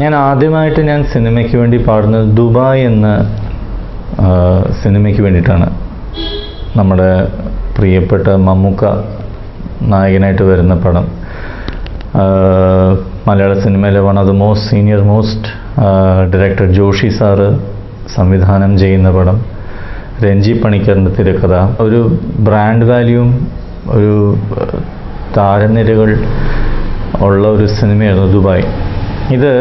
ഞാൻ ആദ്യമായിട്ട് ഞാൻ സിനിമയ്ക്ക് വേണ്ടി പാടുന്നത് ദുബായ് എന്ന സിനിമയ്ക്ക് വേണ്ടിയിട്ടാണ്. നമ്മുടെ പ്രിയപ്പെട്ട മമ്മൂക്ക നായകനായിട്ട് വരുന്ന പടം. മലയാള സിനിമയിലെ one of the most senior most director Joshiy sir സംവിധാനം ചെയ്യുന്ന പടം. രഞ്ജി പണിക്കറിന്റെ തിരക്കഥ. ഒരു ബ്രാൻഡ് വാല്യൂവും ഒരു താരനിരകൾ ഉള്ള ഒരു സിനിമയായിരുന്നു ദുബായ്. ഇത്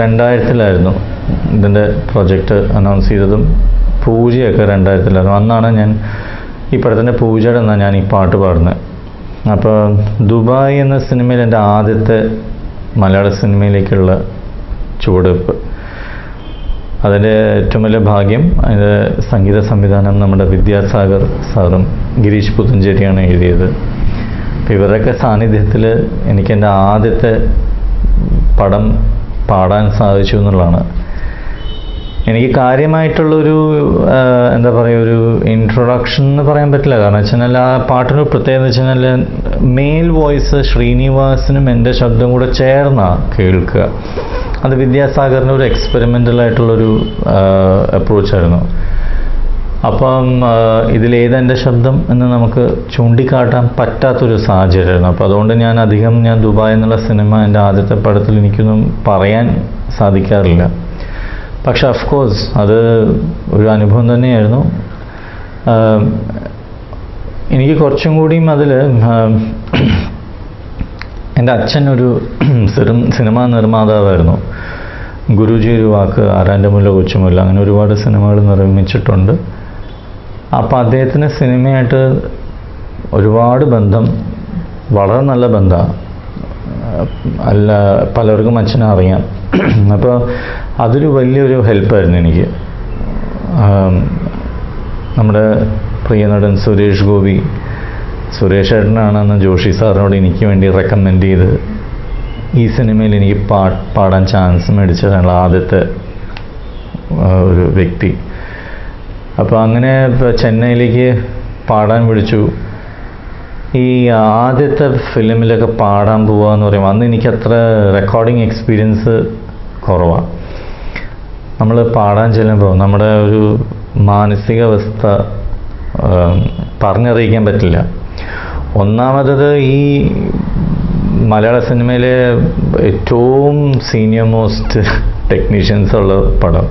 രണ്ടായിരത്തിലായിരുന്നു. ഇതിന്റെ പ്രൊജക്റ്റ് അനൗൺസ് ചെയ്തതും പൂജയൊക്കെ രണ്ടായിരത്തിലായിരുന്നു. അന്നാണ് ഞാൻ ഈ പടത്തിന്റെ പൂജയുടെ എന്നാണ് ഞാൻ ഈ പാട്ട് പാടുന്നത്. അപ്പോൾ ദുബായ് എന്ന സിനിമയിൽ എന്റെ ആദ്യത്തെ മലയാള സിനിമയിലേക്കുള്ള ചുവടുവെപ്പ്. അതിന്റെ ഏറ്റവും വലിയ ഭാഗ്യം അതിന്റെ സംഗീത സംവിധാനം നമ്മുടെ വിദ്യാസാഗർ സാറും ഗിരീഷ് പുത്തഞ്ചേരിയാണ് എഴുതിയത്. അപ്പോൾ ഇവരുടെയൊക്കെ സാന്നിധ്യത്തിൽ എനിക്ക് എന്റെ ആദ്യത്തെ പടം പാടാൻ സാധിച്ചു എന്നുള്ളതാണ്. എനിക്ക് കാര്യമായിട്ടുള്ളൊരു എന്താ പറയുക ഒരു ഇൻട്രൊഡക്ഷൻ എന്ന് പറയാൻ പറ്റില്ല. കാരണം വെച്ച് കഴിഞ്ഞാൽ ആ പാട്ടിന് പ്രത്യേകത വെച്ച് കഴിഞ്ഞാൽ മെയിൽ വോയിസ് ശ്രീനിവാസനും എന്റെ ശബ്ദം കൂടെ ചേർന്നാ കേൾക്കുക. അത് വിദ്യാസാഗറിന്റെ ഒരു എക്സ്പെരിമെന്റൽ ആയിട്ടുള്ളൊരു അപ്രോച്ചായിരുന്നു അപ്പം ഇതിലേതെന്റെ ഇതിലേത് ശബ്ദം എന്ന് നമുക്ക് ചൂണ്ടിക്കാട്ടാൻ പറ്റാത്തൊരു സാഹചര്യമായിരുന്നു അപ്പോൾ അതുകൊണ്ട് ഞാൻ അധികം ഞാൻ ദുബായ് എന്നുള്ള സിനിമ എന്റെ ആദ്യത്തെ പടത്തിൽ എനിക്കൊന്നും പറയാൻ സാധിക്കാറില്ല. പക്ഷെ അഫ്കോഴ്സ് അത് ഒരു അനുഭവം തന്നെയായിരുന്നു. എനിക്ക് കുറച്ചും കൂടിയും അതിൽ എന്റെ അച്ഛൻ ഒരു സിനിമാ നിർമ്മാതാവായിരുന്നു. ഗുരുജി ഒരു വാക്ക് ആരാന്റെ മുല്ല കൊച്ചുമുല്ല അങ്ങനെ ഒരുപാട് സിനിമകൾ നിർമ്മിച്ചിട്ടുണ്ട്. അപ്പോൾ അദ്ദേഹത്തിന് സിനിമയായിട്ട് ഒരുപാട് ബന്ധം വളരെ നല്ല ബന്ധമാണ് അല്ല പലർക്കും അച്ഛനെ അറിയാം. അപ്പോൾ അതൊരു വലിയൊരു ഹെൽപ്പായിരുന്നു എനിക്ക്. നമ്മുടെ പ്രിയ നടൻ സുരേഷ് ഗോപി. സുരേഷ് ഏട്ടനാണ് അന്ന് ജോഷി സാറിനോട് എനിക്ക് വേണ്ടി റെക്കമെൻഡ് ചെയ്ത് ഈ സിനിമയിൽ എനിക്ക് പാ പാടാൻ ചാൻസ് മേടിച്ചതാണ് ആദ്യത്തെ ഒരു വ്യക്തി. അപ്പോൾ അങ്ങനെ ചെന്നൈയിലേക്ക് പാടാൻ വിളിച്ചു. ഈ ആദ്യത്തെ ഫിലിമിലൊക്കെ പാടാൻ പോവുക എന്ന് പറയുമ്പോൾ അന്ന് എനിക്ക് അത്ര റെക്കോർഡിങ് എക്സ്പീരിയൻസ് കുറവാണ് നമ്മൾ പാടാൻ ചെല്ലുമ്പോൾ നമ്മുടെ ഒരു മാനസികാവസ്ഥ പറഞ്ഞറിയിക്കാൻ പറ്റില്ല. ഒന്നാമതത് ഈ മലയാള സിനിമയിലെ ഏറ്റവും സീനിയർ മോസ്റ്റ് ടെക്നീഷ്യൻസ് ഉള്ള പടം.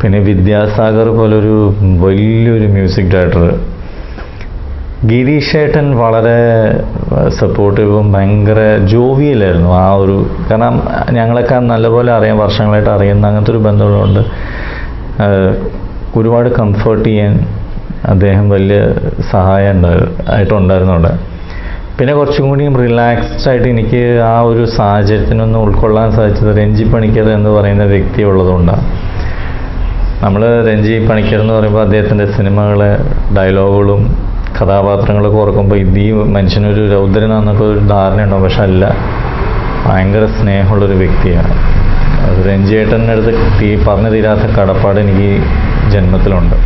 പിന്നെ വിദ്യാസാഗർ പോലൊരു വലിയൊരു മ്യൂസിക് ഡയറക്ടർ ഗിരീഷേട്ടൻ വളരെ സപ്പോർട്ടീവും ഭയങ്കര ജോവിയലായിരുന്നു ആ ഒരു കാരണം ഞങ്ങളൊക്കെ നല്ലപോലെ അറിയാം വർഷങ്ങളായിട്ട് അറിയുന്ന അങ്ങനത്തെ ഒരു ബന്ധമുള്ളതുകൊണ്ട് ഒരുപാട് കംഫർട്ട് ചെയ്യാൻ അദ്ദേഹം വലിയ സഹായം ആയിട്ടുണ്ടായിരുന്നു അവിടെ. പിന്നെ കുറച്ചും കൂടിയും റിലാക്സ്ഡ് ആയിട്ട് എനിക്ക് ആ ഒരു സാഹചര്യത്തിനൊന്നും ഉൾക്കൊള്ളാൻ സാധിച്ചത് രഞ്ജി പണിക്കർ എന്ന് പറയുന്ന വ്യക്തി ഉള്ളതുകൊണ്ടാണ്. നമ്മൾ രഞ്ജി പണിക്കർ എന്ന് പറയുമ്പോൾ അദ്ദേഹത്തിന്റെ സിനിമകളെ ഡയലോഗുകളും കഥാപാത്രങ്ങളൊക്കെ ഓർക്കുമ്പോൾ ഇത് ഈ മനുഷ്യനൊരു രൗദ്രനാന്നൊക്കെ ഒരു ധാരണയുണ്ടാവും. പക്ഷെ അല്ല ഭയങ്കര സ്നേഹമുള്ളൊരു വ്യക്തിയാണ്. രഞ്ജിയേട്ടന്റെ അടുത്ത് തീ പറഞ്ഞു തീരാത്ത കടപ്പാട് എനിക്ക് ജന്മത്തിലുണ്ട്.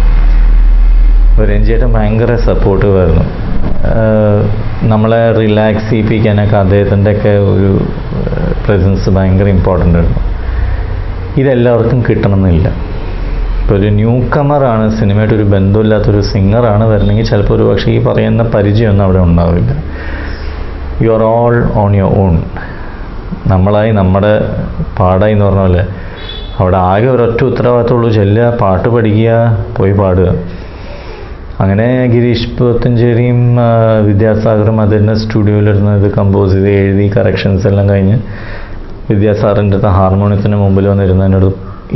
അപ്പോൾ രഞ്ജിയേട്ടൻ ഭയങ്കര സപ്പോർട്ടീവ് ആയിരുന്നു. നമ്മളെ റിലാക്സ് ചെയ്യിപ്പിക്കാനൊക്കെ അദ്ദേഹത്തിന്റെ ഒക്കെ ഒരു പ്രസൻസ് ഭയങ്കര ഇമ്പോർട്ടന്റ് ആയിരുന്നു. ഇതെല്ലാവർക്കും കിട്ടണമെന്നില്ല. ഇപ്പോൾ ഒരു ന്യൂ കമറാണ് സിനിമയായിട്ട് ഒരു ബന്ധമില്ലാത്തൊരു സിംഗറാണ് വരണമെങ്കിൽ ചിലപ്പോൾ ഒരു പക്ഷേ ഈ പറയുന്ന പരിചയമൊന്നും അവിടെ ഉണ്ടാവില്ല. You are all on your own നമ്മളായി നമ്മുടെ പാടായി എന്ന് പറഞ്ഞ പോലെ അവിടെ ആകെ ഒരൊറ്റ ഉത്തരവാദിത്തമുള്ളൂ ചെല്ലുക പാട്ട് പഠിക്കുക പോയി പാടുക. അങ്ങനെ ഗിരീഷ് പുത്തഞ്ചേരിയും വിദ്യാസാഗറും വിദ്യാസാഗറും അതിന്റെ സ്റ്റുഡിയോയിലിരുന്ന് ഇത് കമ്പോസ് ചെയ്ത് എഴുതി കറക്ഷൻസ് എല്ലാം കഴിഞ്ഞ് വിദ്യാസാറിന്റെ അടുത്ത് ഹാർമോണിയത്തിന് മുമ്പിൽ വന്നിരുന്നതിനോട്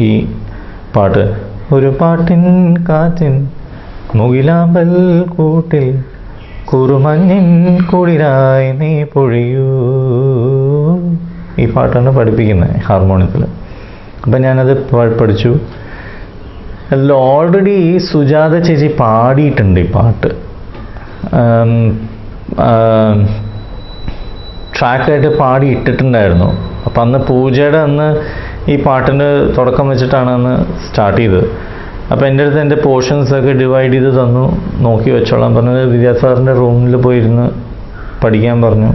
ഈ പാട്ട് ഒരു പാട്ടിൻ കാറ്റിൻ മുകിലാമ്പൽ കൂട്ടിൽ കുറുമഞ്ഞിൻ കുളിരായി നീ പൊഴിയൂ. ഈ പാട്ടാണ് പഠിപ്പിക്കുന്നത് ഹാർമോണിയത്തിൽ. അപ്പം ഞാനത് പഠിച്ചു. അല്ല ഓൾറെഡി സുജാത ചേച്ചി പാടിയിട്ടുണ്ട് ഈ പാട്ട്. ട്രാക്കായിട്ട് പാടി ഇട്ടിട്ടുണ്ടായിരുന്നു. അപ്പം അന്ന് പൂജയുടെ അന്ന് ഈ പാട്ടിന് തുടക്കം വെച്ചിട്ടാണ് അന്ന് സ്റ്റാർട്ട് ചെയ്തത്. അപ്പോൾ എന്റെ അടുത്ത് എന്റെ പോർഷൻസൊക്കെ ഡിവൈഡ് ചെയ്ത് തന്നു നോക്കി വെച്ചോളാം. പറഞ്ഞു വിദ്യാസാറിന്റെ റൂമിൽ പോയിരുന്ന് പഠിക്കാൻ പറഞ്ഞു.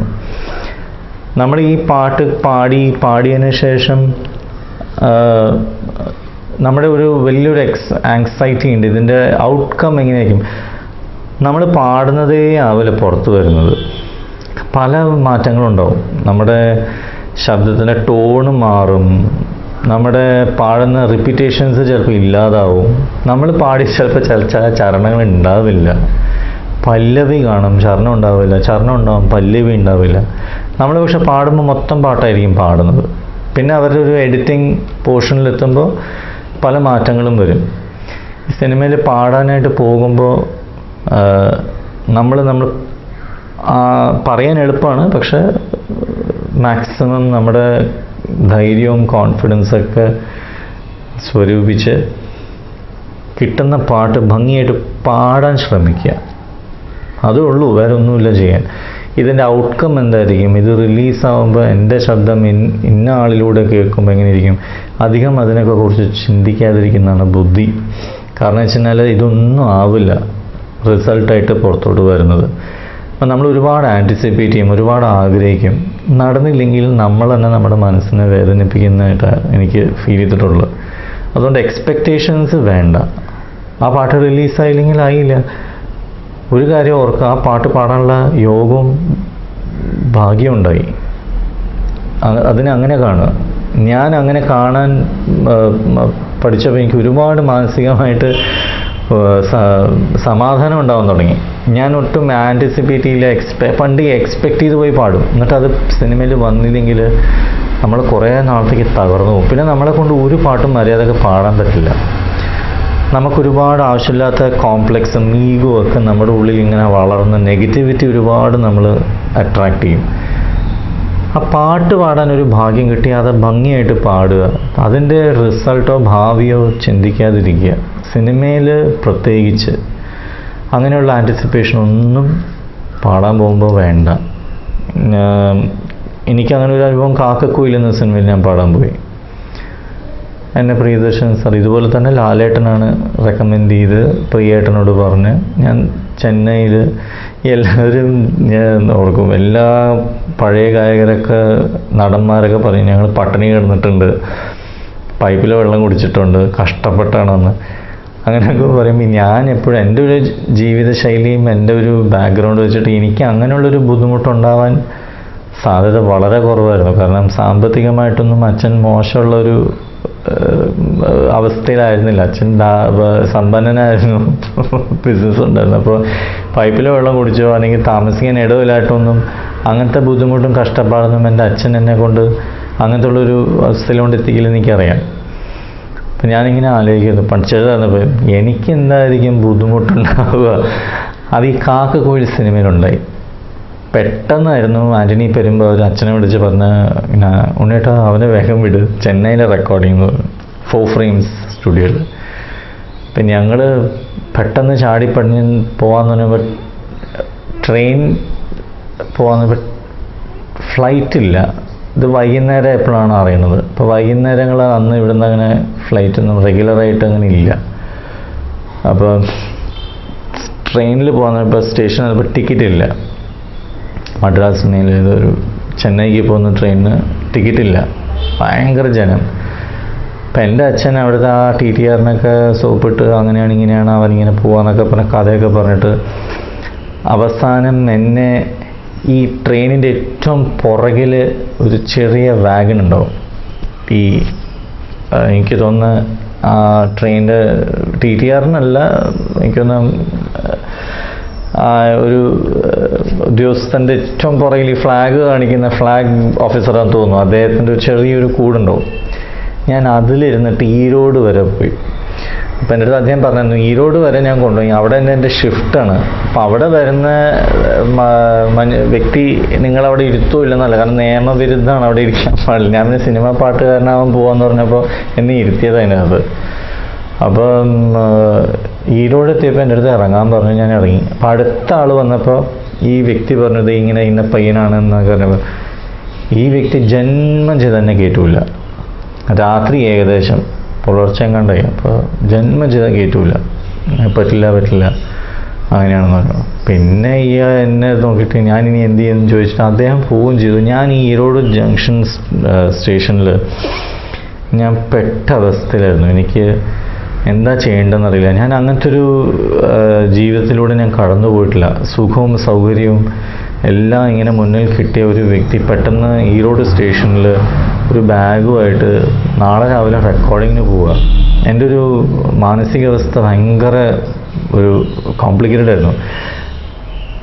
നമ്മൾ ഈ പാട്ട് പാടി പാടിയതിന് ശേഷം നമ്മുടെ ഒരു വലിയൊരു എക്സ് ആങ്സൈറ്റി ഉണ്ട്. ഇതിന്റെ ഔട്ട്കം എങ്ങനെയായിരിക്കും? നമ്മൾ പാടുന്നതേ ആവില്ല പുറത്ത് വരുന്നത്. പല മാറ്റങ്ങളുണ്ടാവും. നമ്മുടെ ശബ്ദത്തിന്റെ ടോണ് മാറും. നമ്മുടെ പാടുന്ന റിപ്പീറ്റേഷൻസ് ചിലപ്പോൾ ഇല്ലാതാവും. നമ്മൾ പാടി ചിലപ്പോൾ ചില ചില ചരണങ്ങൾ ഉണ്ടാവില്ല. പല്ലവി കാണും ചരണം ഉണ്ടാവില്ല. ചരണം ഉണ്ടാവും പല്ലവി ഉണ്ടാവില്ല. നമ്മൾ പക്ഷെ പാടുമ്പോൾ മൊത്തം പാട്ടായിരിക്കും പാടുന്നത്. പിന്നെ അവരുടെ ഒരു എഡിറ്റിംഗ് പോർഷനിലെത്തുമ്പോൾ പല മാറ്റങ്ങളും വരും. സിനിമയിൽ പാടാനായിട്ട് പോകുമ്പോൾ നമ്മൾ നമ്മൾ പറയാൻ എളുപ്പമാണ്. പക്ഷേ മാക്സിമം നമ്മുടെ ധൈര്യവും കോൺഫിഡൻസൊക്കെ സ്വരൂപിച്ച് കിട്ടുന്ന പാട്ട് ഭംഗിയായിട്ട് പാടാൻ ശ്രമിക്കുക. അതേ ഉള്ളൂ വേറെ ഒന്നുമില്ല ചെയ്യാൻ. ഇതിന്റെ ഔട്ട്കം എന്തായിരിക്കും? ഇത് റിലീസാവുമ്പോൾ എന്റെ ശബ്ദം ഇന്ന ആളിലൂടെ കേൾക്കുമ്പോൾ എങ്ങനെയിരിക്കും? അധികം അതിനൊക്കെ കുറിച്ച് ചിന്തിക്കാതിരിക്കുന്നതാണ് ബുദ്ധി. കാരണം വെച്ച് കഴിഞ്ഞാൽ ഇതൊന്നും ആവില്ല. റിസൾട്ടായിട്ട് പുറത്തോട്ട് വരുന്നത്. അപ്പം നമ്മൾ ഒരുപാട് ആന്റിസിപ്പേറ്റ് ചെയ്യും ഒരുപാട് ആഗ്രഹിക്കും. നടന്നില്ലെങ്കിൽ നമ്മൾ തന്നെ നമ്മുടെ മനസ്സിനെ വേദനിപ്പിക്കുന്നതായിട്ടാണ് എനിക്ക് ഫീൽ ചെയ്തിട്ടുള്ളത്. അതുകൊണ്ട് എക്സ്പെക്റ്റേഷൻസ് വേണ്ട. ആ പാട്ട് റിലീസായില്ലെങ്കിൽ ആയില്ല. ഒരു കാര്യം ഓർക്കുക ആ പാട്ട് പാടാനുള്ള യോഗവും ഭാഗ്യമുണ്ടായി. അതിനെ അങ്ങനെ കാണുക. ഞാൻ അങ്ങനെ കാണാൻ പഠിച്ചപ്പോൾ എനിക്ക് ഒരുപാട് മാനസികമായിട്ട് സമാധാനം ഉണ്ടാവാൻ തുടങ്ങി. ഞാൻ ഒട്ടും ആന്റിസിപ്പേറ്റ് ചെയ്യില്ല. എക്സ്പെ പണ്ട് എക്സ്പെക്റ്റ് ചെയ്ത് പോയി പാടും. എന്നിട്ട് അത് സിനിമയിൽ വന്നില്ലെങ്കിൽ നമ്മൾ കുറേ നാളത്തേക്ക് തകർന്നു പോകും. പിന്നെ നമ്മളെ കൊണ്ട് ഒരു പാട്ടും മര്യാദയ്ക്ക് പാടാൻ പറ്റില്ല. നമുക്കൊരുപാട് ആവശ്യമില്ലാത്ത കോംപ്ലക്സും ഈഗോ ഒക്കെ നമ്മുടെ ഉള്ളിൽ ഇങ്ങനെ വളർന്ന് നെഗറ്റിവിറ്റി ഒരുപാട് നമ്മൾ അട്രാക്റ്റ് ചെയ്യും. ആ പാട്ട് പാടാൻ ഒരു ഭാഗ്യം കിട്ടി അത് ഭംഗിയായിട്ട് പാടുക. അതിന്റെ റിസൾട്ടോ ഭാവിയോ ചിന്തിക്കാതിരിക്കുക. സിനിമയിൽ പ്രത്യേകിച്ച് അങ്ങനെയുള്ള ആന്റിസിപ്പേഷൻ ഒന്നും പാടാൻ പോകുമ്പോൾ വേണ്ട. എനിക്കങ്ങനെ ഒരു അനുഭവം കാക്കക്കുയിൽ എന്ന സിനിമയിൽ ഞാൻ പാടാൻ പോയി. എന്റെ പ്രിയദർശൻ സാർ ഇതുപോലെ തന്നെ ലാലേട്ടനാണ് റെക്കമെൻഡ് ചെയ്ത് പ്രിയേട്ടനോട് പറഞ്ഞ് ഞാൻ ചെന്നൈയിൽ എല്ലാവരും ഞാൻ ഓർക്കും. എല്ലാ പഴയ ഗായകരൊക്കെ നടന്മാരൊക്കെ പറഞ്ഞു ഞങ്ങൾ പട്ടിണി കിടന്നിട്ടുണ്ട്. പൈപ്പിലെ വെള്ളം കുടിച്ചിട്ടുണ്ട്. കഷ്ടപ്പെട്ടാണെന്ന്. അങ്ങനെയൊക്കെ പറയുമ്പോൾ ഞാൻ എപ്പോഴും എന്റെ ഒരു ജീവിതശൈലിയും എന്റെ ഒരു ബാക്ക്ഗ്രൗണ്ട് വെച്ചിട്ട് എനിക്ക് അങ്ങനെയുള്ളൊരു ബുദ്ധിമുട്ടുണ്ടാവാൻ സാധ്യത വളരെ കുറവായിരുന്നു. കാരണം സാമ്പത്തികമായിട്ടൊന്നും അച്ഛൻ മോശമുള്ളൊരു അവസ്ഥയിലായിരുന്നില്ല. അച്ഛൻ സമ്പന്നനായിരുന്നു. ബിസിനസ് ഉണ്ടായിരുന്നു. അപ്പോൾ പൈപ്പിലെ വെള്ളം കുടിച്ചോ അല്ലെങ്കിൽ താമസിക്കാൻ ഇടവിലായിട്ടൊന്നും അങ്ങനത്തെ ബുദ്ധിമുട്ടും കഷ്ടപ്പാടൊന്നും എന്റെ അച്ഛൻ എന്നെ കൊണ്ട് അങ്ങനത്തെ ഉള്ളൊരു അവസ്ഥയിലോണ്ട് എത്തിക്കില്ലെന്ന് എനിക്കറിയാം. അപ്പം ഞാനിങ്ങനെ ആലോചിക്കുന്നു. പോയി എനിക്ക് എന്തായിരിക്കും ബുദ്ധിമുട്ടുണ്ടാവുക? അത് ഈ കാക്ക കോഴി സിനിമയിലുണ്ടായി. പെട്ടെന്നായിരുന്നു ആന്റണി പെരുമ്പോൾ അവർ അച്ഛനെ വിളിച്ച് പറഞ്ഞ ഉണ്ണേട്ടാ അവനെ വേഗം വിട്. ചെന്നൈയിലെ റെക്കോർഡിങ് ഫോർ ഫ്രെയിംസ് സ്റ്റുഡിയോയിൽ അപ്പം ഞങ്ങൾ പെട്ടെന്ന് ചാടി പണിഞ്ഞ് പോകാന്ന് പറയുമ്പോൾ ട്രെയിൻ പോകാന്ന് ഫ്ലൈറ്റ് ഇല്ല. ഇത് വൈകുന്നേരം എപ്പോഴാണ് അറിയുന്നത്? ഇപ്പോൾ വൈകുന്നേരങ്ങൾ അന്ന് ഇവിടുന്ന് അങ്ങനെ ഫ്ലൈറ്റ് ഒന്നും റെഗുലറായിട്ട് അങ്ങനെ ഇല്ല. അപ്പോൾ ട്രെയിനിൽ പോകുന്ന ഇപ്പോൾ സ്റ്റേഷനിൽ ഇപ്പോൾ ടിക്കറ്റ് ഇല്ല. മദ്രാസ് മെയിൽ ഒരു ചെന്നൈക്ക് പോകുന്ന ട്രെയിനിന് ടിക്കറ്റ് ഇല്ല. ഭയങ്കര ജനം. അപ്പം എന്റെ അച്ഛൻ അവിടുത്തെ ആ ടി ടി ആറിനൊക്കെ സോപ്പിട്ട് അങ്ങനെയാണ് ഇങ്ങനെയാണ് അവനിങ്ങനെ പോവാന്നൊക്കെ പറഞ്ഞ കഥയൊക്കെ പറഞ്ഞിട്ട് അവസാനം എന്നെ ഈ ട്രെയിനിന്റെ ഏറ്റവും പുറകിൽ ഒരു ചെറിയ വാഗൺ ഉണ്ടാവും. ഈ എനിക്ക് തോന്നുന്ന ആ ട്രെയിനിന്റെ ടി ടി ആറിനല്ല എനിക്കൊന്ന് ഒരു ഉദ്യോഗസ്ഥന്റെ ഏറ്റവും പുറകിൽ ഈ ഫ്ലാഗ് കാണിക്കുന്ന ഫ്ലാഗ് ഓഫീസറാണെന്ന് തോന്നുന്നു. അദ്ദേഹത്തിന്റെ ഒരു ചെറിയൊരു കൂടുണ്ടാവും. ഞാൻ അതിലിരുന്നിട്ട് ഈരോട് വരെ പോയി. അപ്പം എന്റെ അടുത്ത് അദ്ദേഹം പറഞ്ഞു ഈരോട് വരെ ഞാൻ കൊണ്ടുപോയി. അവിടെ തന്നെ എന്റെ ഷിഫ്റ്റാണ് അപ്പോൾ അവിടെ വരുന്ന വ്യക്തി നിങ്ങളവിടെ ഇരുത്തോ ഇല്ലെന്നല്ല. കാരണം നിയമവിരുദ്ധമാണ് അവിടെ ഇരിക്കാൻ പാടില്ല. ഞാൻ പിന്നെ സിനിമ പാട്ടുകാരനാവാൻ പോകാമെന്ന് പറഞ്ഞപ്പോൾ എന്നെ ഇരുത്തിയതാണ് അത് അപ്പം ഈരോട് എത്തിയപ്പോൾ എന്റെ അടുത്ത് ഇറങ്ങാൻ പറഞ്ഞു ഞാൻ ഇറങ്ങി. അപ്പം അടുത്ത ആൾ വന്നപ്പോൾ ഈ വ്യക്തി പറഞ്ഞത് ഇങ്ങനെ ഇന്ന പയ്യനാണ് പയ്യനാണെന്നൊക്കെ പറഞ്ഞപ്പോൾ ഈ വ്യക്തി ജന്മം ചെയ്ത് തന്നെ കേട്ടില്ല രാത്രി ഏകദേശം. പുലർച്ചെ കണ്ടായി അപ്പോൾ ജന്മം ചെയ്താൽ കയറ്റൂല. പറ്റില്ല പറ്റില്ല. അങ്ങനെയാണെന്ന് പറഞ്ഞു. പിന്നെ ഈ എന്നെ നോക്കിയിട്ട് ഞാൻ ഇനി എന്ത് ചെയ്യുമെന്ന് ചോദിച്ചിട്ട് അദ്ദേഹം പോവുകയും ചെയ്തു. ഞാൻ ഈ ഈരോട് ജംഗ്ഷൻ സ്റ്റേഷനിൽ ഞാൻ പെട്ട അവസ്ഥയിലായിരുന്നു. എനിക്ക് എന്താ ചെയ്യേണ്ടതെന്ന് അറിയില്ല. ഞാൻ അങ്ങനത്തെ ഒരു ജീവിതത്തിലൂടെ ഞാൻ കടന്നു പോയിട്ടില്ല സുഖവും സൗകര്യവും എല്ലാം ഇങ്ങനെ മുന്നിൽ കിട്ടിയ ഒരു വ്യക്തി പെട്ടെന്ന് ഈറോഡ് സ്റ്റേഷനിൽ ഒരു ബാഗുമായിട്ട് നാളെ രാവിലെ റെക്കോർഡിങ്ങിന് പോവുക. എന്റെ ഒരു മാനസികാവസ്ഥ ഭയങ്കര ഒരു കോംപ്ലിക്കേറ്റഡ് ആയിരുന്നു.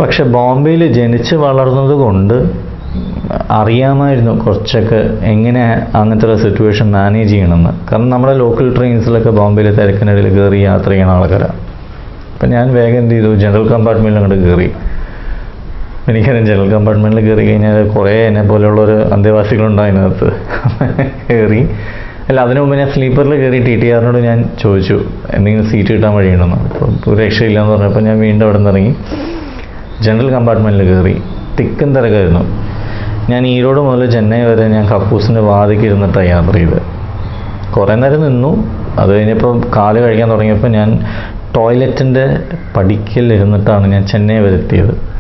പക്ഷെ ബോംബെയിൽ ജനിച്ച് വളർന്നത് കൊണ്ട് അറിയാമായിരുന്നു കുറച്ചൊക്കെ എങ്ങനെ അങ്ങനത്തെ ഒരു സിറ്റുവേഷൻ മാനേജ് ചെയ്യണമെന്ന്. കാരണം നമ്മുടെ ലോക്കൽ ട്രെയിൻസിലൊക്കെ ബോംബെയിലെ തിരക്കിനിടയിൽ കയറി യാത്ര ചെയ്യുന്ന ആൾക്കാരാണ് അപ്പം ഞാൻ വേഗം എന്ത് ചെയ്തു? ജനറൽ കമ്പാർട്ട്മെന്റിൽ അങ്ങോട്ട് കയറി. എനിക്കറിയാം ജനറൽ കമ്പാർട്ട്മെന്റിൽ കയറി കഴിഞ്ഞാൽ കുറേ എന്നെ പോലെയുള്ളൊരു അന്തേവാസികളുണ്ട് അതിനകത്ത്. കയറി. അല്ല അതിനു മുമ്പ് ഞാൻ സ്ലീപ്പറിൽ കയറി ടി ടി ആറിനോട് ഞാൻ ചോദിച്ചു എന്തെങ്കിലും സീറ്റ് കിട്ടാൻ വഴിയുണ്ടെന്ന് അപ്പം ഒരു രക്ഷയില്ലാന്ന് പറഞ്ഞപ്പോൾ ഞാൻ വീണ്ടും അവിടെ നിന്ന് ഇറങ്ങി. ജനറൽ കമ്പാർട്ട്മെന്റിൽ കയറി. തിക്കും തിരക്കായിരുന്നു. ഞാൻ ഈരോട് മുതൽ ചെന്നൈ വരെ ഞാൻ കക്കൂസിന്റെ വാതിക്ക് ഇരുന്നിട്ടാണ് യാത്ര ചെയ്തത്. കുറേ നേരം നിന്നു. അത് കഴിഞ്ഞപ്പോൾ കാൽ കഴിക്കാൻ തുടങ്ങിയപ്പോൾ ഞാൻ ടോയ്ലറ്റിന്റെ പടിക്കൽ ഇരുന്നിട്ടാണ് ഞാൻ ചെന്നൈ വരെ എത്തിയത്.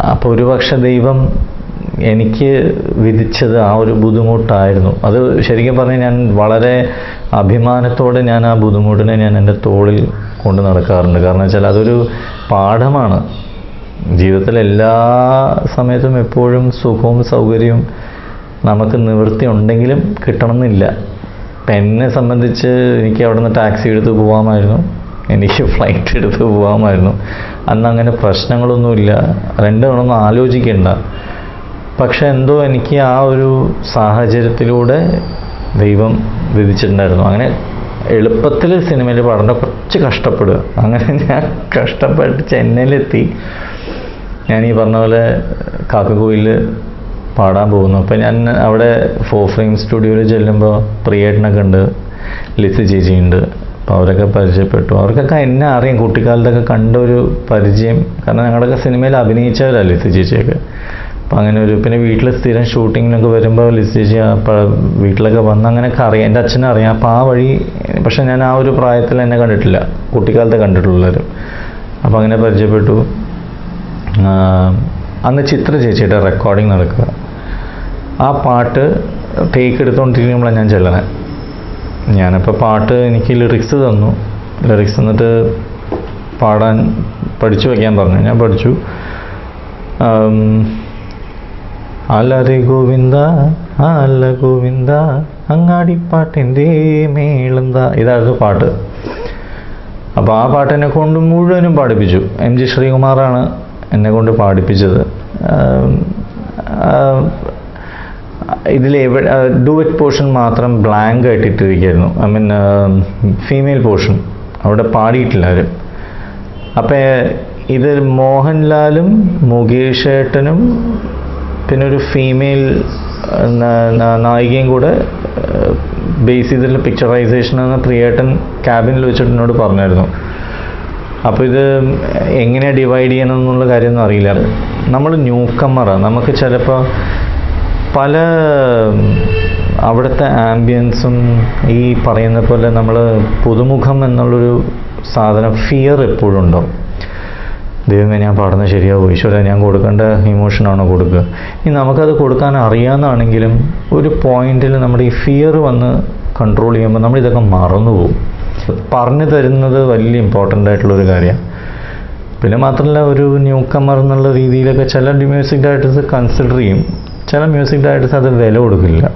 അപ്പോൾ ഒരുപക്ഷെ ദൈവം എനിക്ക് വിധിച്ചത് ആ ഒരു ബുദ്ധിമുട്ടായിരുന്നു. അത് ശരിക്കും പറഞ്ഞാൽ ഞാൻ വളരെ അഭിമാനത്തോടെ ഞാൻ ആ ബുദ്ധിമുട്ടിനെ ഞാൻ എന്റെ തോളിൽ കൊണ്ട് നടക്കാറുണ്ട്. കാരണം വെച്ചാൽ അതൊരു പാഠമാണ്. ജീവിതത്തിൽ എല്ലാ സമയത്തും എപ്പോഴും സുഖവും സൗകര്യവും നമുക്ക് നിവൃത്തി ഉണ്ടെങ്കിലും കിട്ടണമെന്നില്ല. എന്നെ സംബന്ധിച്ച് എനിക്ക് അവിടെ നിന്ന് ടാക്സി എടുത്ത് പോകാമായിരുന്നു എനിക്ക് ഫ്ലൈറ്റ് എടുത്ത് പോകാമായിരുന്നു അന്ന് അങ്ങനെ പ്രശ്നങ്ങളൊന്നുമില്ല രണ്ടുമൊന്നും ആലോചിക്കേണ്ട. പക്ഷെ എന്തോ എനിക്ക് ആ ഒരു സാഹചര്യത്തിലൂടെ ദൈവം വിധിച്ചിട്ടുണ്ടായിരുന്നു. അങ്ങനെ എളുപ്പത്തിൽ സിനിമയിൽ പാടേണ്ട കുറച്ച് കഷ്ടപ്പെടുക. അങ്ങനെ ഞാൻ കഷ്ടപ്പെട്ട് ചെന്നൈയിലെത്തി. ഞാൻ ഈ പറഞ്ഞ പോലെ കാക്കക്കോയിൽ പാടാൻ പോകുന്നു. അപ്പോൾ ഞാൻ അവിടെ ഫോർ ഫ്രെയിം സ്റ്റുഡിയോയിൽ ചെല്ലുമ്പോൾ പ്രിയേട്ടനൊക്കെ ഉണ്ട്. ലിസി ചേച്ചിയുണ്ട്. അപ്പോൾ അവരൊക്കെ പരിചയപ്പെട്ടു. അവർക്കൊക്കെ എന്നെ അറിയാം. കുട്ടിക്കാലത്തൊക്കെ കണ്ട ഒരു പരിചയം. കാരണം ഞങ്ങളുടെയൊക്കെ സിനിമയിൽ അഭിനയിച്ചവരല്ല ലിസി ചേച്ചിയൊക്കെ. അപ്പം അങ്ങനെ ഒരു പിന്നെ വീട്ടിൽ സ്ഥിരം ഷൂട്ടിങ്ങിനൊക്കെ വരുമ്പോൾ ലിസി ചേച്ചി അപ്പോൾ വീട്ടിലൊക്കെ വന്ന് അങ്ങനെയൊക്കെ അറിയാം. എന്റെ അച്ഛനെ അറിയാം. അപ്പോൾ ആ വഴി പക്ഷെ ഞാൻ ആ ഒരു പ്രായത്തിൽ എന്നെ കണ്ടിട്ടില്ല. കുട്ടിക്കാലത്തെ കണ്ടിട്ടുള്ളവരും. അപ്പോൾ അങ്ങനെ പരിചയപ്പെട്ടു. അന്ന് ചിത്ര ചേച്ചിയുടെ റെക്കോർഡിങ് നടക്കുക. ആ പാട്ട് ടേക്ക് എടുത്തുകൊണ്ടിരിക്കുമ്പോഴാണ് ഞാൻ ചെല്ലണേ. ഞാനപ്പോൾ പാട്ട് എനിക്ക് ലിറിക്സ് തന്നു. ലിറിക്സ് എന്നിട്ട് പാടാൻ പഠിച്ചു വയ്ക്കാൻ പറഞ്ഞു. ഞാൻ പഠിച്ചു. അലറി ഗോവിന്ദ അല്ല ഗോവിന്ദ അങ്ങാടിപ്പാട്ടിന്റെ മേളന്ത. ഇതായിരുന്നു പാട്ട്. അപ്പോൾ ആ പാട്ട് എന്നെ കൊണ്ട് മുഴുവനും പാടിപ്പിച്ചു. എം ജി ശ്രീകുമാറാണ് എന്നെ കൊണ്ട് പാടിപ്പിച്ചത്. ഇതിൽ എവിടെ ഡുവറ്റ് പോർഷൻ മാത്രം ബ്ലാങ്ക് ആയിട്ട് ഇട്ടിരിക്കുകയായിരുന്നു ഐ മീൻ ഫീമെയിൽ പോർഷൻ അവിടെ പാടിയിട്ടില്ല ആരും. അപ്പം ഇത് മോഹൻലാലും മുകേഷ് ഏട്ടനും പിന്നെ ഒരു ഫീമെയിൽ നായികയും കൂടെ ബേസ് ചെയ്തിട്ടുള്ള പിക്ചറൈസേഷൻ എന്ന പ്രിയേട്ടൻ ക്യാബിനിൽ വെച്ചിട്ട് എന്നോട് പറഞ്ഞായിരുന്നു. അപ്പോൾ ഇത് എങ്ങനെ ഡിവൈഡ് ചെയ്യണം എന്നുള്ള കാര്യമൊന്നും അറിയില്ല. നമ്മൾ ന്യൂ കമ്മറാണ് നമുക്ക് ചിലപ്പോൾ പല അവിടുത്തെ ആംബിയൻസും ഈ പറയുന്ന പോലെ നമ്മൾ പുതുമുഖം എന്നുള്ളൊരു സാധനം ഫിയർ എപ്പോഴും ഉണ്ടാവും ദൈവമേ ഞാൻ പാടുന്നത് ശരിയാവും? ഈശ്വര ഞാൻ കൊടുക്കേണ്ട ഇമോഷനാണോ കൊടുക്കുക? ഇനി നമുക്കത് കൊടുക്കാൻ അറിയാമെന്നാണെങ്കിലും ഒരു പോയിന്റിൽ നമ്മുടെ ഈ ഫിയർ വന്ന് കൺട്രോൾ ചെയ്യുമ്പോൾ നമ്മൾ ഇതൊക്കെ മറന്നു പോകും. പറഞ്ഞു തരുന്നത് വലിയ ഇമ്പോർട്ടന്റ് ആയിട്ടുള്ളൊരു കാര്യമാണ് പിന്നെ മാത്രമല്ല ഒരു ന്യൂ കമ്മർ എന്നുള്ള രീതിയിലൊക്കെ ചില മ്യൂസിക് ഡയറക്ടേഴ്സ് കൺസിഡർ ചെയ്യും. ചില മ്യൂസിക് ഡയറക്ടേഴ്സ് അത് വില കൊടുക്കില്ല.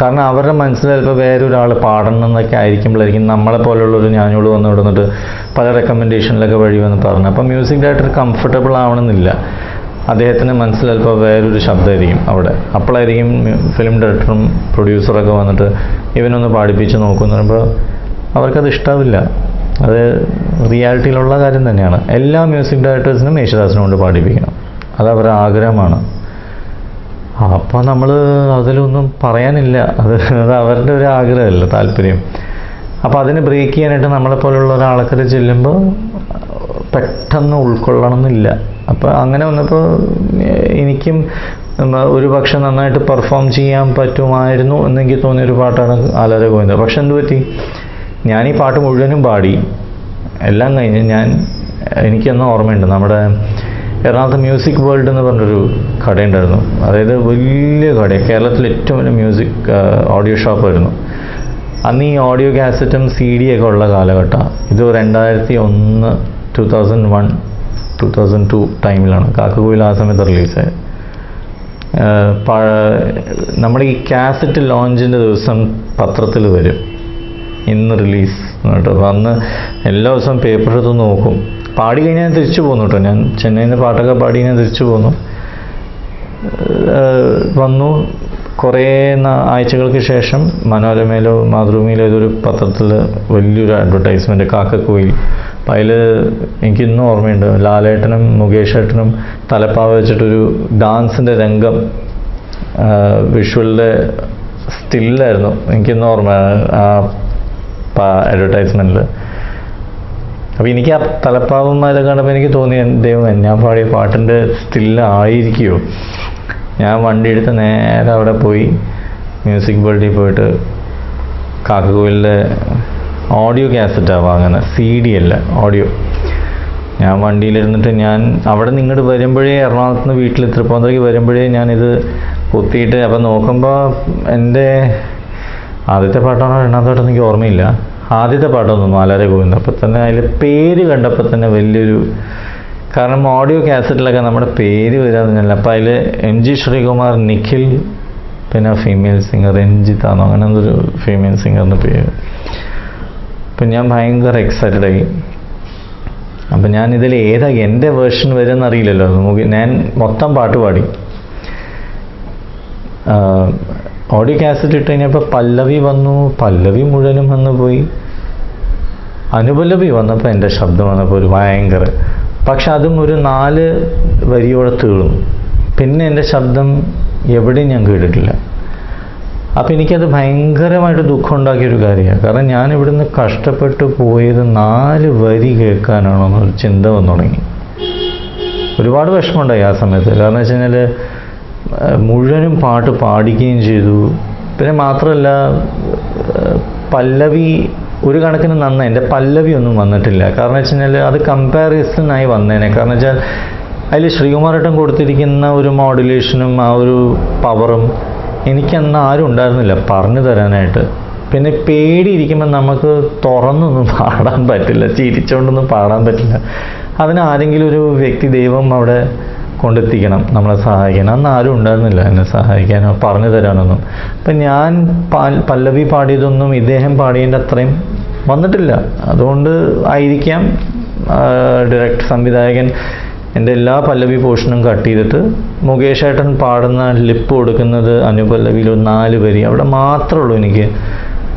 കാരണം അവരുടെ മനസ്സിൽ ചിലപ്പോൾ വേറെ ഒരാൾ പാടണം എന്നൊക്കെ ആയിരിക്കുമ്പോഴായിരിക്കും നമ്മളെ പോലുള്ളൊരു ഞാനോട് വന്ന് വിടുന്നിട്ട് പല റെക്കമെൻഡേഷനിലൊക്കെ വഴി വന്ന് പറഞ്ഞു അപ്പം മ്യൂസിക് ഡയറക്ടർ കംഫർട്ടബിൾ ആവണമെന്നില്ല. അദ്ദേഹത്തിന് മനസ്സിൽ ചിലപ്പോൾ വേറൊരു ശബ്ദമായിരിക്കും അവിടെ. അപ്പോഴായിരിക്കും ഫിലിം ഡയറക്ടറും പ്രൊഡ്യൂസറൊക്കെ വന്നിട്ട് ഇവനൊന്ന് പാടിപ്പിച്ച് നോക്കുമെന്ന് പറയുമ്പോൾ അവർക്കത് ഇഷ്ടാവില്ല. അത് റിയാലിറ്റിയിലുള്ള കാര്യം തന്നെയാണ്. എല്ലാ മ്യൂസിക് ഡയറക്ടേഴ്സിനും യേശുദാസിനെ കൊണ്ട് പാടിപ്പിക്കണം. അത് അവരുടെ ആഗ്രഹമാണ്. അപ്പോൾ നമ്മൾ അതിലൊന്നും പറയാനില്ല. അത് അത് അവരുടെ ഒരു ആഗ്രഹമല്ല താല്പര്യം. അപ്പോൾ അതിന് ബ്രേക്ക് ചെയ്യാനായിട്ട് നമ്മളെപ്പോലുള്ള ഒരാൾക്കാർ ചെല്ലുമ്പോൾ പെട്ടെന്ന് ഉൾക്കൊള്ളണം എന്നില്ല അപ്പോൾ അങ്ങനെ വന്നപ്പോൾ എനിക്കും ഒരു പക്ഷെ നന്നായിട്ട് പെർഫോം ചെയ്യാൻ പറ്റുമായിരുന്നു എന്നെനിക്ക് തോന്നിയൊരു പാട്ടാണ് ആലര ഗോവിന്ദ പക്ഷെ എന്ത് പറ്റി? ഞാൻ ഈ പാട്ട് മുഴുവനും പാടി. എല്ലാം കഴിഞ്ഞ് ഞാൻ എനിക്കൊന്നും ഓർമ്മയുണ്ട് നമ്മുടെ എറണാകുളത്ത് മ്യൂസിക് വേൾഡ് എന്ന് പറഞ്ഞൊരു കടയുണ്ടായിരുന്നു. അതായത് വലിയ കട കേരളത്തിലെ ഏറ്റവും വലിയ മ്യൂസിക് ഓഡിയോ ഷോപ്പായിരുന്നു അന്ന് ഈ ഓഡിയോ കാസറ്റും സി ഡി ഒക്കെ ഉള്ള കാലഘട്ടമാണ് ഇത് രണ്ടായിരത്തി ഒന്ന് two thousand one two thousand two ടൈമിലാണ് കാക്കക്കോയിൽ ആ സമയത്ത് റിലീസായത് നമ്മുടെ ഈ കാസറ്റ് ലോഞ്ചിന്റെ ദിവസം പത്രത്തിൽ വരും. ഇന്ന് റിലീസ് കേട്ടോ അപ്പോൾ അന്ന് എല്ലാ ദിവസവും പേപ്പർ എടുത്ത് നോക്കും. പാടി കഴിഞ്ഞാൽ തിരിച്ചു പോന്നു കേട്ടോ. ഞാൻ ചെന്നൈയിൽ നിന്ന് പാട്ടൊക്കെ പാടി ഞാൻ തിരിച്ചു പോന്നു വന്നു. കുറേ ആഴ്ചകൾക്ക് ശേഷം മനോരമയിലോ മാതൃഭൂമിയിലോ ഏതൊരു പത്രത്തിൽ വലിയൊരു അഡ്വർടൈസ്മെന്റ് കാക്കക്കോയിൽ. അപ്പം അതിൽ എനിക്കിന്നും ഓർമ്മയുണ്ട്. ലാലേട്ടനും മുകേഷ് ഏട്ടനും തലപ്പാവ് വെച്ചിട്ടൊരു ഡാൻസിന്റെ രംഗം വിഷ്വലിന്റെ സ്റ്റില്ലായിരുന്നു. എനിക്കിന്നും ഓർമ്മയാണ് ആ അഡ്വർടൈസ്മെന്റിൽ അപ്പോൾ എനിക്ക് ആ തലപ്പാവന്മാരെ കണ്ടപ്പോൾ എനിക്ക് തോന്നി ദൈവം ഞാൻ പാടിയ പാട്ടിന്റെ സ്റ്റില്ല ആയിരിക്കുമോ ഞാൻ വണ്ടി എടുത്ത് നേരെ അവിടെ പോയി മ്യൂസിക് വേൾഡിൽ പോയിട്ട് കാക്കക്കോയിലിന്റെ ഓഡിയോ കാസറ്റാണ് വാങ്ങുന്നത് സി ഡി അല്ല ഓഡിയോ ഞാൻ വണ്ടിയിലിരുന്നിട്ട് ഞാൻ അവിടെ നിന്ന് ഇങ്ങോട്ട് വരുമ്പോഴേ എറണാകുളത്ത് നിന്ന് വീട്ടിൽ തൃപ്പൂണിത്തുറയ്ക്ക് വരുമ്പോഴേ ഞാനിത് കുത്തിയിട്ട് അപ്പം നോക്കുമ്പോൾ എന്റെ ആദ്യത്തെ പാട്ടാണോ രണ്ടാമത്തെ പാട്ടാണോ എനിക്ക് ഓർമ്മയില്ല. ആദ്യത്തെ പാട്ടൊന്നും മാലാര ഗോവിന്ദ അപ്പോൾ തന്നെ അതിൽ പേര് കണ്ടപ്പോൾ തന്നെ വലിയൊരു കാരണം ഓഡിയോ കാസറ്റിലൊക്കെ നമ്മുടെ പേര് വരാന്നില്ല അപ്പോൾ അതിൽ എം ജി ശ്രീകുമാർ നിഖിൽ പിന്നെ ഫീമെയിൽ സിംഗർ ആണോ? അങ്ങനെ എന്തൊരു ഫീമെയിൽ സിംഗറിന്റെ പേര്. അപ്പം ഞാൻ ഭയങ്കര എക്സൈറ്റഡ് ആയി. അപ്പം ഞാൻ ഇതിൽ ഏതാ എന്റെ വേർഷൻ വരുമെന്ന് അറിയില്ലല്ലോ. നമുക്ക് ഞാൻ മൊത്തം പാട്ട് പാടി. ഓഡിയോ കാസറ്റ് ഇട്ട് കഴിഞ്ഞപ്പോൾ പല്ലവി വന്നു പല്ലവി മുഴുവനും വന്നു പോയി. അനുപല്ലവി വന്നപ്പോൾ എന്റെ ശബ്ദം വന്നപ്പോൾ ഒരു ഭയങ്കര. പക്ഷെ അതും ഒരു നാല് വരിയോടെ തീർന്നു പിന്നെ എന്റെ ശബ്ദം എവിടെയും ഞാൻ കേട്ടിട്ടില്ല. അപ്പം എനിക്കത് ഭയങ്കരമായിട്ട് ദുഃഖം ഉണ്ടാക്കിയൊരു കാര്യമാണ്. കാരണം ഞാൻ ഇവിടുന്ന് കഷ്ടപ്പെട്ട് പോയത് നാല് വരി കേൾക്കാനാണോ എന്നൊരു ചിന്ത വന്നു തുടങ്ങി. ഒരുപാട് വിഷമമുണ്ടായി ആ സമയത്ത്. കാരണം വെച്ച് കഴിഞ്ഞാൽ മുഴുവനും പാട്ട് പാടിക്കുകയും ചെയ്തു. പിന്നെ മാത്രമല്ല പല്ലവി ഒരു കണക്കിന് നന്നായി എന്റെ പല്ലവി ഒന്നും വന്നിട്ടില്ല. കാരണം വെച്ച് കഴിഞ്ഞാൽ അത് കമ്പാരിസണായി വന്നേനെ. കാരണം വെച്ചാൽ അതിൽ ശ്രീകുമാരേട്ടൻ കൊടുത്തിരിക്കുന്ന ഒരു മോഡുലേഷനും ആ ഒരു പവറും എനിക്കന്ന് ആരും ഉണ്ടായിരുന്നില്ല പറഞ്ഞു തരാനായിട്ട്. പിന്നെ പേടിയിരിക്കുമ്പോൾ നമുക്ക് തുറന്നൊന്നും പാടാൻ പറ്റില്ല ചിരിച്ചുകൊണ്ടൊന്നും പാടാൻ പറ്റില്ല. അതിന് ആരെങ്കിലും ഒരു വ്യക്തി ദൈവം അവിടെ കൊണ്ടെത്തിക്കണം നമ്മളെ സഹായിക്കണം. അന്ന് ആരും ഉണ്ടായിരുന്നില്ല എന്നെ സഹായിക്കാനോ പറഞ്ഞു തരാനൊന്നും. അപ്പം ഞാൻ പല്ലവി പാടിയതൊന്നും ഇദ്ദേഹം പാടിയതിന്റെ അത്രയും വന്നിട്ടില്ല. അതുകൊണ്ട് ആയിരിക്കാം ഡയറക്ടർ സംവിധായകൻ എന്റെ എല്ലാ പല്ലവി പോർഷനും കട്ട് ചെയ്തിട്ട് മുകേഷ് ഏട്ടൻ പാടുന്ന ലിപ്പ് കൊടുക്കുന്നത് അനുപല്ലവിയിൽ ഒരു നാല് വരി. അവിടെ മാത്രമേ ഉള്ളൂ എനിക്ക്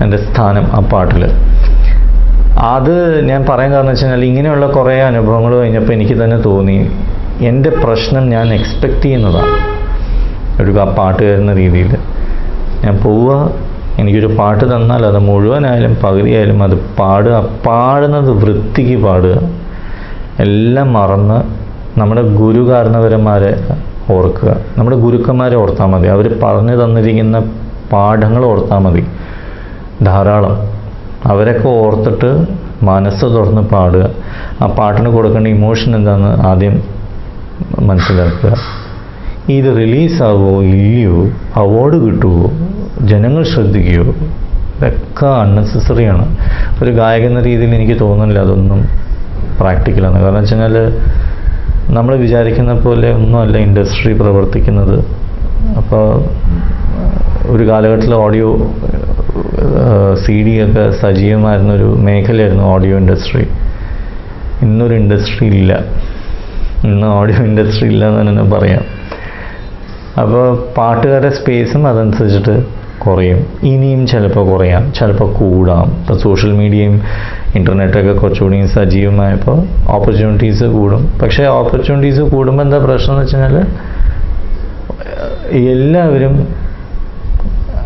എന്റെ സ്ഥാനം ആ പാട്ടിൽ. അത് ഞാൻ പറയാൻ കാരണം വെച്ച് കഴിഞ്ഞാൽ ഇങ്ങനെയുള്ള കുറേ അനുഭവങ്ങൾ കഴിഞ്ഞപ്പോൾ എനിക്ക് തന്നെ തോന്നി. എന്റെ പ്രശ്നം ഞാൻ എക്സ്പെക്റ്റ് ചെയ്യുന്നതാണ് ഒരു പാട്ട് പാട്ടുകാരെന്ന രീതിയിൽ ഞാൻ പോവുക. എനിക്കൊരു പാട്ട് തന്നാൽ അത് മുഴുവനായാലും പകുതിയായാലും അത് പാടുക. പാടുന്നത് വൃത്തിക്ക് പാടുക. എല്ലാം മറന്ന് നമ്മുടെ ഗുരുകാരണവരന്മാരെ ഓർക്കുക. നമ്മുടെ ഗുരുക്കന്മാരെ ഓർത്താൽ മതി. അവർ പറഞ്ഞു തന്നിരിക്കുന്ന പാഠങ്ങൾ ഓർത്താൽ മതി. ധാരാളം. അവരൊക്കെ ഓർത്തിട്ട് മനസ്സ് തുറന്ന് പാടുക. ആ പാട്ടിന് കൊടുക്കേണ്ട ഇമോഷൻ എന്താണെന്ന് ആദ്യം മനസ്സിലാക്കുക. ഇത് റിലീസാവോ ഇല്ലയോ അവാർഡ് കിട്ടുമോ ജനങ്ങൾ ശ്രദ്ധിക്കുകയോ ഇതൊക്കെ അൺനെസസറിയാണ് ഒരു ഗായകൻ എന്ന രീതിയിൽ എനിക്ക് തോന്നുന്നില്ല അതൊന്നും പ്രാക്ടിക്കലാണ് കാരണം വെച്ച് കഴിഞ്ഞാൽ നമ്മൾ വിചാരിക്കുന്ന പോലെ ഒന്നുമല്ല ഇൻഡസ്ട്രി പ്രവർത്തിക്കുന്നത്. അപ്പോൾ ഒരു കാലഘട്ടത്തിൽ ഓഡിയോ സി ഡി ഒക്കെ സജീവമായിരുന്നൊരു മേഖലയായിരുന്നു ഓഡിയോ ഇൻഡസ്ട്രി ഇന്നൊരു ഇൻഡസ്ട്രി ഇല്ല. ഇന്ന് ഓഡിയോ ഇൻഡസ്ട്രി ഇല്ല എന്ന് തന്നെ പറയാം. അപ്പോൾ പാട്ടുകാരുടെ സ്പേസും അതനുസരിച്ചിട്ട് കുറയും. ഇനിയും ചിലപ്പോൾ കുറയാം ചിലപ്പോൾ കൂടാം. ഇപ്പോൾ സോഷ്യൽ മീഡിയയും ഇന്റർനെറ്റൊക്കെ കുറച്ചുകൂടി സജീവമായപ്പോൾ ഓപ്പർച്യൂണിറ്റീസ് കൂടും. പക്ഷേ ഓപ്പർച്യൂണിറ്റീസ് കൂടുമ്പോൾ എന്താ പ്രശ്നം എന്ന് വെച്ചാൽ എല്ലാവരും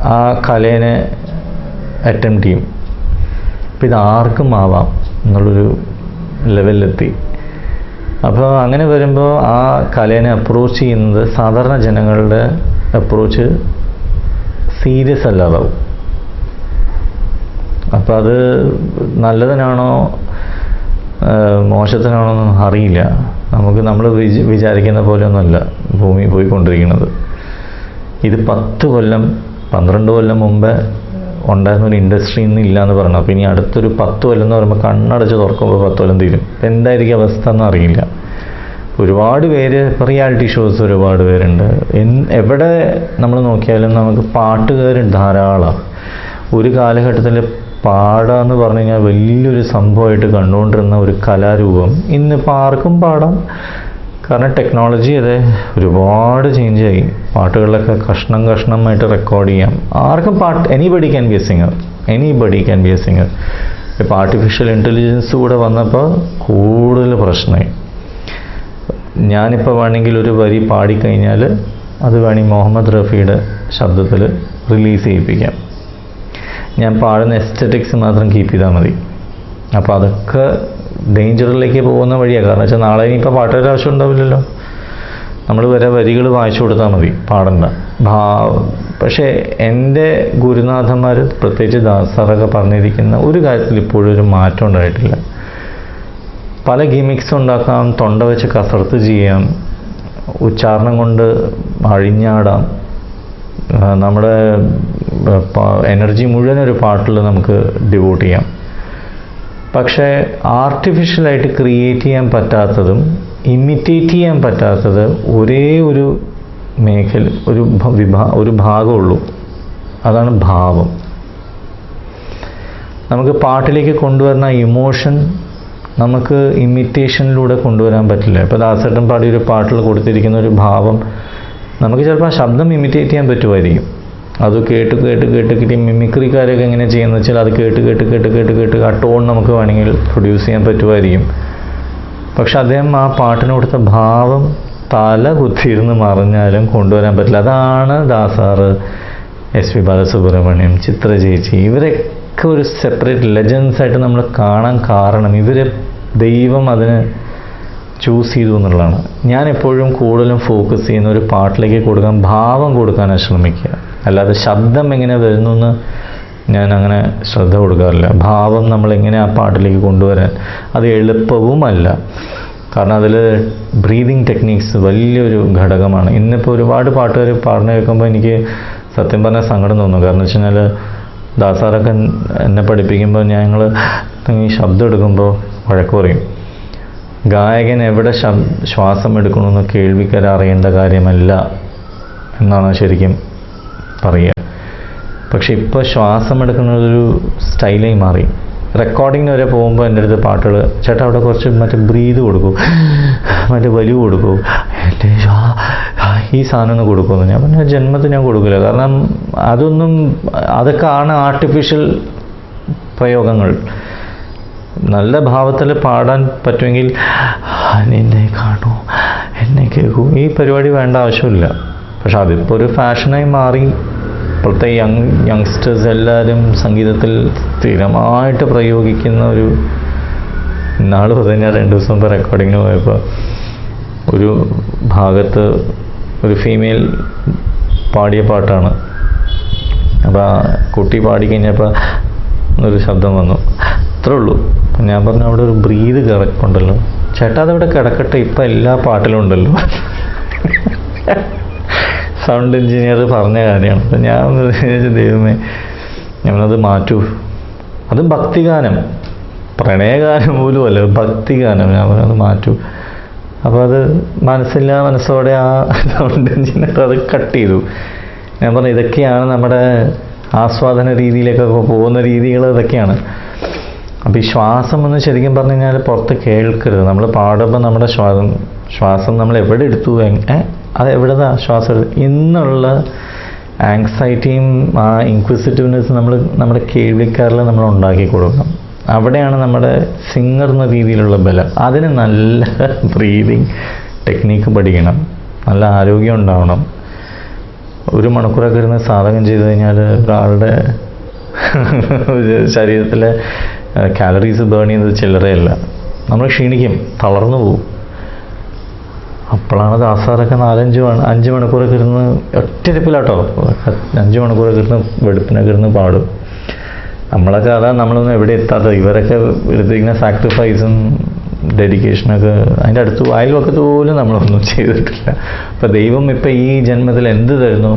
ആ കലേനെ അറ്റംപ്റ്റ് ചെയ്യും. അപ്പോൾ ഇത് ആർക്കും ആവാം എന്നുള്ളൊരു ലെവലിലെത്തി അപ്പോൾ അങ്ങനെ വരുമ്പോൾ ആ കലേനെ അപ്രോച്ച് ചെയ്യുന്നത് സാധാരണ ജനങ്ങളുടെ അപ്രോച്ച് സീരിയസ് അല്ലാതാവും. അപ്പോൾ അത് നല്ലതിനാണോ മോശത്തിനാണെന്ന് അറിയില്ല. നമുക്ക് നമ്മൾ വിച- വിചാരിക്കുന്ന പോലെയൊന്നുമല്ല ഭൂമി പോയിക്കൊണ്ടിരിക്കുന്നത്. ഇത് പത്ത് കൊല്ലം പന്ത്രണ്ട് കൊല്ലം മുമ്പേ ഉണ്ടായിരുന്ന ഒരു ഇൻഡസ്ട്രി ഇന്ന് ഇല്ല എന്ന് പറഞ്ഞു. അപ്പോൾ ഇനി അടുത്തൊരു പത്ത് കൊല്ലം എന്ന് പറയുമ്പോൾ കണ്ണടച്ച് തുറക്കുമ്പോൾ പത്ത് കൊല്ലം തീരും. ഇപ്പം എന്തായിരിക്കും അവസ്ഥ എന്ന് അറിയില്ല. ഒരുപാട് പേര് റിയാലിറ്റി ഷോസ് ഒരുപാട് പേരുണ്ട്. എവിടെ നമ്മൾ നോക്കിയാലും നമുക്ക് പാട്ടുകാർ ധാരാളം. ഒരു കാലഘട്ടത്തിൽ പാടുക എന്ന് പറഞ്ഞു കഴിഞ്ഞാൽ വലിയൊരു സംഭവമായിട്ട് കണ്ടുകൊണ്ടിരുന്ന ഒരു കലാരൂപം ഇന്നിപ്പോൾ ആർക്കും പാടാം. കാരണം ടെക്നോളജി അതെ ഒരുപാട് ചേഞ്ച് ആയി. പാട്ടുകളിലൊക്കെ കഷ്ണം കഷ്ണമായിട്ട് റെക്കോർഡ് ചെയ്യാം. ആർക്കും പാട്ട് anybody can be a singer anybody can be a singer ഇപ്പോൾ ആർട്ടിഫിഷ്യൽ ഇന്റലിജൻസ് കൂടെ വന്നപ്പോൾ കൂടുതൽ പ്രശ്നമായി. ഞാനിപ്പോൾ വേണമെങ്കിൽ ഒരു വരി പാടിക്കഴിഞ്ഞാൽ അത് വേണമെങ്കിൽ മുഹമ്മദ് റഫിയുടെ ശബ്ദത്തിൽ റിലീസ് ചെയ്യിപ്പിക്കാം. ഞാൻ പാടുന്ന എസ്തറ്റിക്സ് മാത്രം കീപ്പ് ചെയ്താൽ മതി. അപ്പോൾ അതൊക്കെ ഡേഞ്ചറിലേക്ക് പോകുന്ന വഴിയാണ്. കാരണം വെച്ചാൽ നാളെ ഇനിയിപ്പോൾ പാട്ടൊരു ആവശ്യം ഉണ്ടാവില്ലല്ലോ നമ്മൾ വരെ വരികൾ വായിച്ചു കൊടുത്താൽ മതി പാടണ്ട. ഭാ പക്ഷേ എന്റെ ഗുരുനാഥന്മാർ പ്രത്യേകിച്ച് ദാസാറൊക്കെ പറഞ്ഞിരിക്കുന്ന ഒരു കാര്യത്തിൽ ഇപ്പോഴും ഒരു മാറ്റം ഉണ്ടായിട്ടില്ല. പല ഗിമിക്സ് ഉണ്ടാക്കാം തൊണ്ട വെച്ച് കസർത്ത് ചെയ്യാം ഉച്ചാരണം കൊണ്ട് അഴിഞ്ഞാടാം. നമ്മുടെ എനർജി മുഴുവൻ ഒരു പാട്ടിൽ നമുക്ക് ഡിവോട്ട് ചെയ്യാം. പക്ഷേ ആർട്ടിഫിഷ്യലായിട്ട് ക്രിയേറ്റ് ചെയ്യാൻ പറ്റാത്തതും ഇമിറ്റേറ്റ് ചെയ്യാൻ പറ്റാത്തത് ഒരേ ഒരു മേഖല ഒരു വിഭാ ഒരു ഭാഗമുള്ളൂ. അതാണ് ഭാവം. നമുക്ക് പാട്ടിലേക്ക് കൊണ്ടുവരുന്ന ഇമോഷൻ നമുക്ക് ഇമിറ്റേഷനിലൂടെ കൊണ്ടുവരാൻ പറ്റില്ല. ഇപ്പോൾ ദാസേട്ടൻ പാടി ഒരു പാട്ടിൽ കൊടുത്തിരിക്കുന്ന ഒരു ഭാവം നമുക്ക് ചിലപ്പോൾ ആ ശബ്ദം ഇമിറ്റേറ്റ് ചെയ്യാൻ പറ്റുമായിരിക്കും. അത് കേട്ട് കേട്ട് കേട്ട് കിട്ടി. മിമിക്രിക്കാരൊക്കെ എങ്ങനെ ചെയ്യുന്നത് വെച്ചാൽ അത് കേട്ട് കേട്ട് കേട്ട് കേട്ട് കേട്ട് ആ നമുക്ക് വേണമെങ്കിൽ പ്രൊഡ്യൂസ് ചെയ്യാൻ പറ്റുമായിരിക്കും. പക്ഷെ അദ്ദേഹം ആ പാട്ടിന് കൊടുത്ത ഭാവം തല കുത്തിയിരുന്ന് മറിഞ്ഞാലും കൊണ്ടുവരാൻ പറ്റില്ല. അതാണ് ദാസാറ് എസ് പി ബാലസുബ്രഹ്മണ്യം ചിത്ര ചേച്ചി. ഇവരൊക്കെ ഒരു സെപ്പറേറ്റ് ലെജൻസ് ആയിട്ട് നമ്മൾ കാണാൻ കാരണം ഇവരെ ദൈവം അതിന് ചൂസ് ചെയ്തു എന്നുള്ളതാണ്. ഞാൻ എപ്പോഴും കൂടുതലും ഫോക്കസ് ചെയ്യുന്ന ഒരു പാട്ടിലേക്ക് കൊടുക്കാൻ ഭാവം കൊടുക്കാനാണ് ശ്രമിക്കുക. അല്ലാതെ ശബ്ദം എങ്ങനെ വരുന്നു എന്ന് ഞാൻ അങ്ങനെ ശ്രദ്ധ കൊടുക്കാറില്ല. ഭാവം നമ്മൾ എങ്ങനെ ആ പാട്ടിലേക്ക് കൊണ്ടുവരാൻ അത് എളുപ്പവുമല്ല. കാരണം അതിൽ ബ്രീതിങ് ടെക്നീക്സ് വലിയൊരു ഘടകമാണ്. ഇന്നിപ്പോൾ ഒരുപാട് പാട്ടുകാർ പാടുന്ന കേൾക്കുമ്പോൾ എനിക്ക് സത്യം പറഞ്ഞാൽ സങ്കടം തോന്നും. കാരണം വെച്ച് കഴിഞ്ഞാൽ ദാസാറൊക്കെ എന്നെ പഠിപ്പിക്കുമ്പോൾ ഞങ്ങൾ ഈ ശബ്ദം എടുക്കുമ്പോൾ വഴക്ക് പറയും. ഗായകൻ എവിടെ ശ്വാസം എടുക്കണമെന്ന് കേൾവിക്കാർ അറിയേണ്ട കാര്യമല്ല എന്നാണ് ശരിക്കും പറയുക പക്ഷേ ഇപ്പോൾ ശ്വാസം എടുക്കുന്നതൊരു സ്റ്റൈലായി മാറി. റെക്കോർഡിങ്ങിന് വരെ പോകുമ്പോൾ എന്റെ അടുത്ത് പാട്ടുകൾ ചേട്ടാ അവിടെ കുറച്ച് മറ്റേ ബ്രീത് കൊടുക്കും. മറ്റേ വലിവ് കൊടുക്കും. എന്റെ ഈ സാധനം ഒന്ന് കൊടുക്കുമെന്ന്. ഞാൻ പറഞ്ഞ ജന്മത്തിൽ ഞാൻ കൊടുക്കില്ല. കാരണം അതൊന്നും അതൊക്കെ ആണ് ആർട്ടിഫിഷ്യൽ പ്രയോഗങ്ങൾ. നല്ല ഭാവത്തിൽ പാടാൻ പറ്റുമെങ്കിൽ എന്നെ കാണൂ എന്നെ കേൾക്കൂ. ഈ പരിപാടി വേണ്ട ആവശ്യമില്ല. പക്ഷെ അതിപ്പോൾ ഒരു ഫാഷനായി മാറി. ഇപ്പോഴത്തെ യങ് യങ്സ്റ്റേഴ്സ് എല്ലാവരും സംഗീതത്തിൽ സ്ഥിരമായിട്ട് പ്രയോഗിക്കുന്ന ഒരു നാൾ പറഞ്ഞാൽ രണ്ട് ദിവസം മുമ്പ് റെക്കോർഡിങ്ങിന് പോയപ്പോൾ ഒരു ഭാഗത്ത് ഒരു ഫീമെയിൽ പാടിയ പാട്ടാണ്. അപ്പോൾ ആ കുട്ടി പാടി കഴിഞ്ഞപ്പോൾ ഒരു ശബ്ദം വന്നു. അത്രേ ഉള്ളൂ. ഞാൻ പറഞ്ഞു അവിടെ ഒരു ബ്രീത് കിടക്കുണ്ടല്ലോ ചേട്ടാ അതവിടെ കിടക്കട്ടെ. ഇപ്പം എല്ലാ പാട്ടിലും ഉണ്ടല്ലോ. സൗണ്ട് എഞ്ചിനീയർ പറഞ്ഞ കാര്യമാണ് ഞാൻ ദൈവമേ ഞാനത് മാറ്റൂ. അതും ഭക്തിഗാനം. പ്രണയഗാനം പോലും അല്ല ഭക്തിഗാനം. ഞാൻ പറഞ്ഞത് മാറ്റൂ. അപ്പോൾ അത് മനസ്സില്ലാ മനസ്സോടെ ആ സൗണ്ട് എഞ്ചിനീയർ അത് കട്ട് ചെയ്തു. ഞാൻ പറഞ്ഞു ഇതൊക്കെയാണ് നമ്മുടെ ആസ്വാദന രീതിയിലേക്കൊക്കെ പോകുന്ന രീതികൾ ഇതൊക്കെയാണ്. അപ്പോൾ ഈ ശ്വാസം എന്ന് ശരിക്കും പറഞ്ഞു കഴിഞ്ഞാൽ പുറത്ത് കേൾക്കരുത്. നമ്മൾ പാടുമ്പോൾ നമ്മുടെ ശ്വാസം ശ്വാസം നമ്മൾ എവിടെ എടുത്തു അത് എവിടെതാ ശ്വാസം ഇന്നുള്ള ആങ്സൈറ്റിയും ആ ഇൻക്വിസിറ്റീവ്നെസ് നമ്മൾ നമ്മുടെ കേൾവിക്കാരിൽ നമ്മൾ ഉണ്ടാക്കി കൊടുക്കണം. അവിടെയാണ് നമ്മുടെ സിംഗർ എന്ന രീതിയിലുള്ള ബലം. അതിന് നല്ല ബ്രീതിങ് ടെക്നീക്ക് പഠിക്കണം. നല്ല ആരോഗ്യം ഉണ്ടാവണം. ഒരു മണിക്കൂറൊക്കെ ഇരുന്ന് സാധകം ചെയ്ത് കഴിഞ്ഞാൽ ഒരാളുടെ ശരീരത്തിലെ കാലറീസ് ബേൺ ചെയ്യുന്നത് ചില്ലറയല്ല. നമ്മൾ ക്ഷീണിക്കും തളർന്നു പോകും അപ്പോഴാണ് ദാസാറൊക്കെ നാലഞ്ച് മണി അഞ്ച് മണിക്കൂറൊക്കെ ഇരുന്ന് ഒറ്റരിപ്പിലാട്ടോ അഞ്ച് മണിക്കൂറൊക്കെ ഇരുന്ന് വെളുപ്പിനൊക്കെ ഇരുന്ന് പാടും. നമ്മളൊക്കെ അതാ നമ്മളൊന്നും എവിടെ എത്താത്തത്. ഇവരൊക്കെ എടുത്തിരിക്കുന്ന സാക്രിഫൈസും ഡെഡിക്കേഷനൊക്കെ അതിന്റെ അടുത്ത് അയൽവക്കത്ത് പോലും നമ്മളൊന്നും ചെയ്തിട്ടില്ല. അപ്പോൾ ദൈവം ഇപ്പം ഈ ജന്മത്തിൽ എന്ത് തരുന്നു?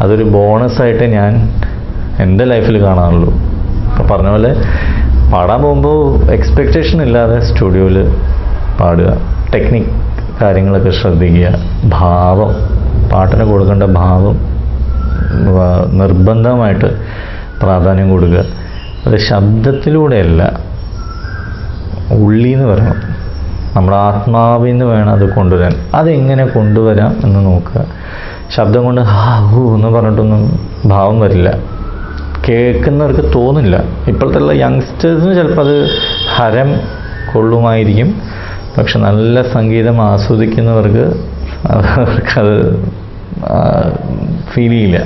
അതൊരു ബോണസായിട്ട് ഞാൻ എന്റെ ലൈഫിൽ കാണാനുള്ളൂ. അപ്പോൾ പറഞ്ഞ പോലെ പാടാൻ പോകുമ്പോൾ എക്സ്പെക്റ്റേഷൻ ഇല്ലാതെ സ്റ്റുഡിയോയിൽ പാടുക. ടെക്നിക് കാര്യങ്ങളൊക്കെ ശ്രദ്ധിക്കുക. ഭാവം. പാട്ടിന് കൊടുക്കേണ്ട ഭാവം നിർബന്ധമായിട്ട് പ്രാധാന്യം കൊടുക്കുക. അത് ശബ്ദത്തിലൂടെയല്ല ഉള്ളിൽ നിന്ന് വരണം. നമ്മുടെ ആത്മാവിൽ നിന്ന് വേണം അത് കൊണ്ടുവരാൻ. അതെങ്ങനെ കൊണ്ടുവരാം എന്ന് നോക്കുക. ശബ്ദം കൊണ്ട് ഹാ ഹൂ എന്ന് പറഞ്ഞിട്ടൊന്നും ഭാവം വരില്ല. കേൾക്കുന്നവർക്ക് തോന്നില്ല. ഇപ്പോഴത്തെ യങ്സ്റ്റേഴ്സിന് ചിലപ്പോൾ അത് ഹരം കൊള്ളുമായിരിക്കും. പക്ഷെ നല്ല സംഗീതം ആസ്വദിക്കുന്നവർക്ക് അവർക്കത് ഫീൽ ചെയ്യില്ല.